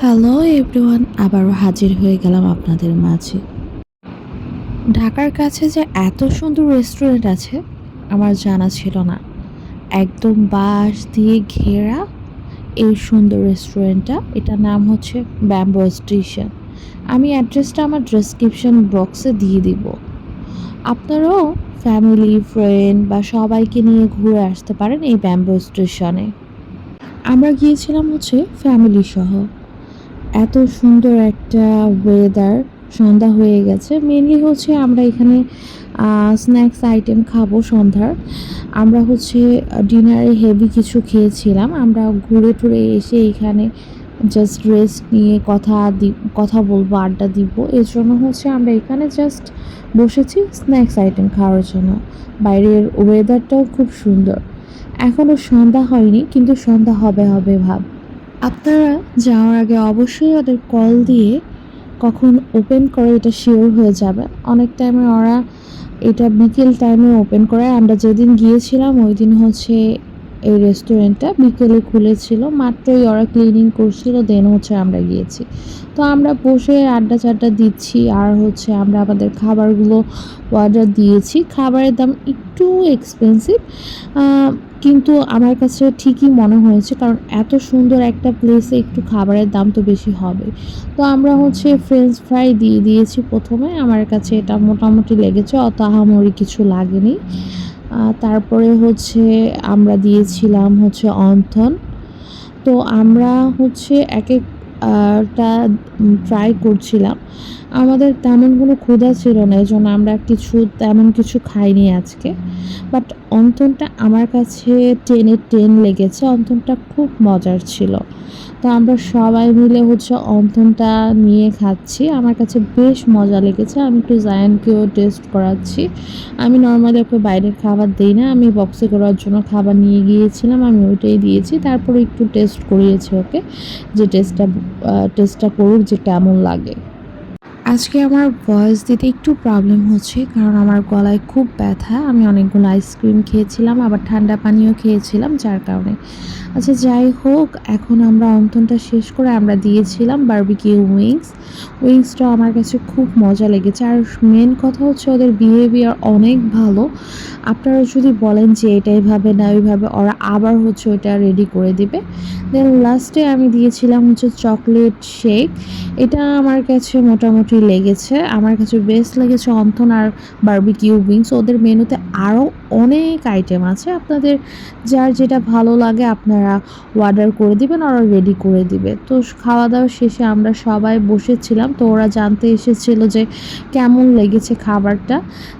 Hello everyone আবারও হাজির হয়ে গেলাম আপনাদের মাঝে। ঢাকার কাছে যে এত সুন্দর রেস্টুরেন্ট আছে, আমার জানা ছিল না। একদম বাঁশ দিয়ে ঘেরা এই সুন্দর রেস্টুরেন্টটা এটার নাম হচ্ছে ব্যাম্বো স্টেশন আমি অ্যাড্রেসটা আমার ডেসক্রিপশন বক্সে দিয়ে দিব। আপনারাও ফ্যামিলি ফ্রেন্ড বা সবাইকে নিয়ে ঘুরে আসতে পারেন এই ব্যাম্বো স্টেশনে আমরা গিয়েছিলাম হচ্ছে ফ্যামিলি সহ। এত সুন্দর একটা ওয়েদার সন্ধ্যা হয়ে গেছে। মেনলি হচ্ছে আমরা এখানে স্ন্যাক্স আইটেম খাব সন্ধ্যার। আমরা হচ্ছে ডিনারে হেভি কিছু খেয়েছিলাম। আমরা ঘুরে টুরে এসে এখানে জাস্ট রেস্ট নিয়ে কথা কথা বলব, আড্ডা দিব। এর জন্য হচ্ছে আমরা এখানে জাস্ট বসেছি স্ন্যাক্স আইটেম খাওয়ার জন্য। বাইরের ওয়েদারটাও খুব সুন্দর। এখনও সন্ধ্যা হয়নি, কিন্তু সন্ধ্যা হবে হবে ভাব। আপনারা যাওয়ার আগে অবশ্যই ওদের কল দিয়ে কখন ওপেন করে এটা শিওর হয়ে যাবে। অনেক টাইমে ওরা এটা বিকেল টাইমে ওপেন করে আমরা যেদিন গিয়েছিলাম, ওই দিন হচ্ছে এই রেস্টুরেন্টটা বিকেলে খুলেছিল, মাত্রই ওরা ক্লিনিং করছিল দেন হচ্ছে আমরা গিয়েছি। তো আমরা বসে আড্ডা চাড্ডা দিচ্ছি, আর হচ্ছে আমরা আমাদের খাবারগুলো অর্ডার দিয়েছি। খাবারের দাম একটু এক্সপেন্সিভ কিন্তু আমার কাছে ঠিকই মনে হয়েছে, কারণ এত সুন্দর একটা প্লেসে একটু খাবারের দাম তো বেশি হবে। তো আমরা হচ্ছে ফ্রেঞ্চ ফ্রাই দিয়ে দিয়েছি প্রথমে, আমার কাছে এটা মোটামুটি লেগেছে, অত আহামরি কিছু লাগেনি। তারপরে হচ্ছে আমরা দিয়েছিলাম হচ্ছে অন্থন। তো আমরা হচ্ছে এক এক একটা ট্রাই করছিলাম। আমাদের তেমন কোনো ক্ষুধা ছিল না, এই জন্য আমরা কিছু, তেমন কিছু খাইনি আজকে। বাট অন্তনটা আমার কাছে টেনে টেন লেগেছে, অন্তনটা খুব মজার ছিল। তো আমরা সবাই মিলে হচ্ছে অন্তনটা নিয়ে খাচ্ছি। আমার কাছে বেশ মজা লেগেছে। আমি একটু জায়ানকেও টেস্ট করাচ্ছি। আমি নর্মালি ওকে বাইরের খাবার দিই না। আমি বক্সে করার জন্য খাবার নিয়ে গিয়েছিলাম। আমি ওইটাই দিয়েছি। তারপরে একটু টেস্ট করিয়েছি ওকে যে টেস্টটা টেস্টটা করুক যে কেমন লাগে। আজকে আমার ভয়েস দিতে একটু প্রবলেম হচ্ছে, কারণ আমার গলায় খুব ব্যথা। আমি অনেকগুলো আইসক্রিম খেয়েছিলাম, আবার ঠান্ডা পানিও খেয়েছিলাম, যার কারণে। আচ্ছা যাই হোক, এখন আমরা অন্তনটা শেষ করে আমরা দিয়েছিলাম বারবিকিউ উইংস উইংসটা আমার কাছে খুব মজা লেগেছে। আর মেন কথা হচ্ছে ওদের বিহেভিয়ার অনেক ভালো। আপনারা যদি বলেন যে এটা এইভাবে না, ওইভাবে, ওরা আবার হচ্ছে ওইটা রেডি করে দিবে। দেন লাস্টে আমি দিয়েছিলাম হচ্ছে চকলেট শেক এটা আমার কাছে মোটামুটি লেগেছে, আমার কাছে বেস্ট লেগেছে অন্থন আর বারবিকিউ উইংস ওদের মেনুতে আরও অনেক আইটেম আছে, আপনাদের যার যেটা ভালো লাগে আপনারা অর্ডার করে দিবেন ওরা রেডি করে দিবে। তো খাওয়া দাওয়া শেষে আমরা সবাই বসেছিলাম, তো ওরা জানতে এসেছিল যে কেমন লেগেছে খাবারটা।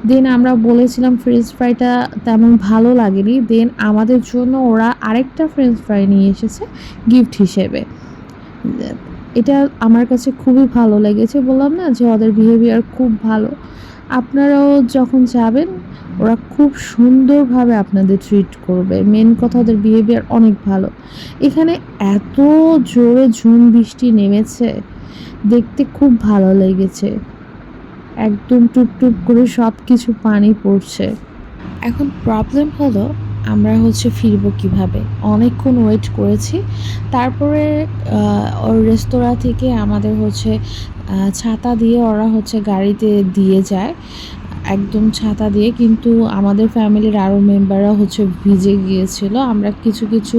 দেন আমরা বলেছিলাম ফ্রেঞ্চ ফ্রাইটা তেমন ভালো লাগেনি দেন আমাদের জন্য ওরা আরেকটা ফ্রেঞ্চ ফ্রাই নিয়ে এসেছে গিফট হিসেবে। এটা আমার কাছে খুবই ভালো লেগেছে। বললাম না যে ওদের বিহেভিয়ার খুব ভালো। আপনারাও যখন যাবেন, ওরা খুব সুন্দরভাবে আপনাদের ট্রিট করবে। মেন কথা ওদের বিহেভিয়ার অনেক ভালো। এখানে এত জোরে ঝুম বৃষ্টি নেমেছে, দেখতে খুব ভালো লেগেছে। একদম টুপটুপ করে সব কিছু পানি পড়ছে। এখন প্রবলেম হলো আমরা হচ্ছে ফিরব কীভাবে? অনেকক্ষণ ওয়েট করেছি। তারপরে ওই রেস্তোরাঁ থেকে আমাদের হচ্ছে ছাতা দিয়ে ওরা হচ্ছে গাড়িতে দিয়ে যায়। একদম ছাতা দিয়ে, কিন্তু আমাদের ফ্যামিলির আরও মেম্বাররা হচ্ছে ভিজে গিয়েছিল। আমরা কিছু কিছু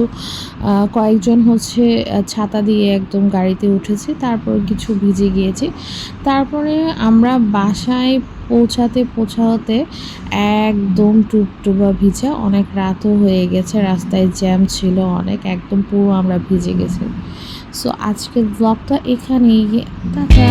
কয়েকজন হচ্ছে ছাতা দিয়ে একদম গাড়িতে উঠেছি, তারপর কিছু ভিজে গিয়েছি। তারপরে আমরা বাসায় পৌঁছাতে পৌঁছাতে একদম টুপটুপা ভিজা অনেক রাতও হয়ে গেছে, রাস্তায় জ্যাম ছিল অনেক, একদম পুরো আমরা ভিজে গেছি। সো আজকের ব্লগটা এখানেই, টাটা!